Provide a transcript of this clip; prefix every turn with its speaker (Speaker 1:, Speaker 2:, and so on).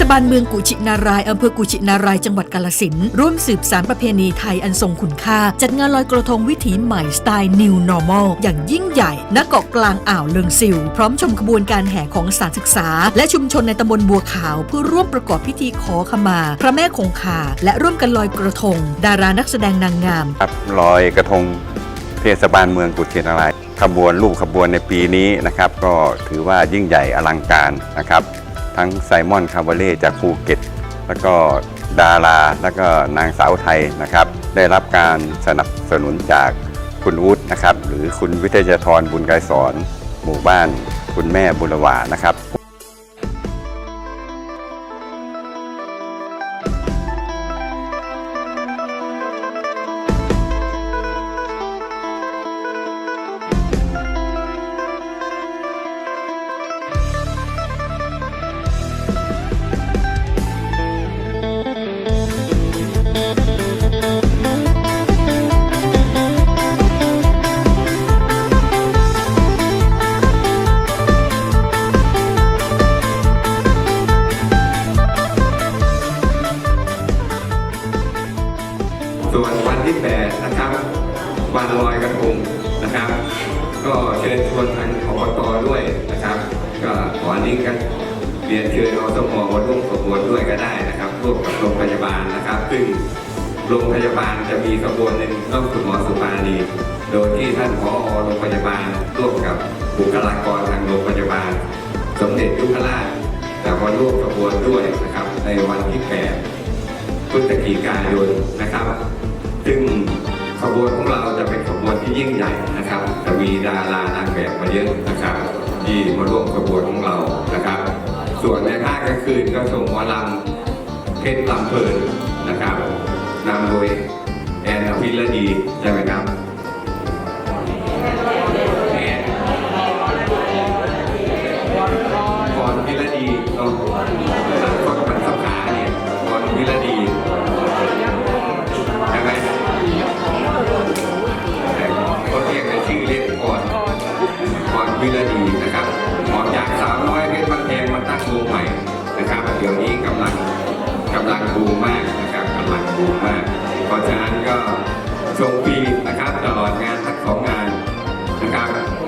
Speaker 1: ศบาลเมืองกุชินารายอำเภอกุชินารายจังหวัดกาลสินร่วมสืบสารประเพณีไทยอันทรงคุณค่า จัดงานลอยกระทงวิถีใหม่สไตล์ New Normal อย่างยิ่งใหญ่ณเกาะกลางอ่าวเลืองซิว พร้อมชมขบวนการแห่ของสถานศึกษา และชุมชนในตำบลบัวขาว เพื่อร่วมประกอบพิธีขอขมา พระแม่คงคา และร่วมกันลอยกระทง ดารานักแสดงนางงาม
Speaker 2: ครับลอยกระทงเทศบาลเมืองกุชินารายขบวนรูปขบวนในปีนี้นะครับ ก็ถือว่ายิ่งใหญ่อลังการนะครับ ทั้งไซมอนคาร์บาเล่จากภูเก็ต แล้วก็ดารา แล้วก็นางสาวไทยนะครับ ได้รับการสนับสนุนจากคุณวุฒินะครับ หรือคุณวิทยาธรบุญไกรสอน หมู่บ้าน คุณแม่บุรวานะครับ
Speaker 3: ส่วนวันที่ 8 นะครับ วันลอยกระทงนะครับ ก็เชิญชวนทางอบตด้วยนะครับ ก็ขอนี้กันเรียนเชิญอสมมาร่วมขบวนด้วยก็ได้นะครับร่วมกับโรงพยาบาลนะครับ ซึ่งโรงพยาบาลจะมีขบวนหนึ่งต้องคุณหมอสุปานีโดยที่ท่านผอโรงพยาบาลร่วมกับบุคลากรทางโรงพยาบาล สมเด็จยุพราชจะมาร่วมขบวนด้วยนะครับในวันที่ 8พฤศจิกายนนะครับ ซึ่งขบวนของเราจะเป็นขบวนที่ยิ่งใหญ่นะครับจะมีดารานางแบบมาเยอะนะครับ ที่มาร่วมขบวนของเรานะครับ ส่วนในภาคกลางคืนก็ส่งหมอลำเพชรลำเพลินนะครับนำโดยแอนอภิรดีใช่ไหมครับ วินวิรดีนะครับออกจากสาวน้อยเพชรมันแทงมาตั้งวงใหม่นะครับเดี๋ยวนี้กำลังกำลังบูมมากนะครับกำลังบูมมากเพราะฉะนั้นก็ชมฟรีนะครับตลอดงาน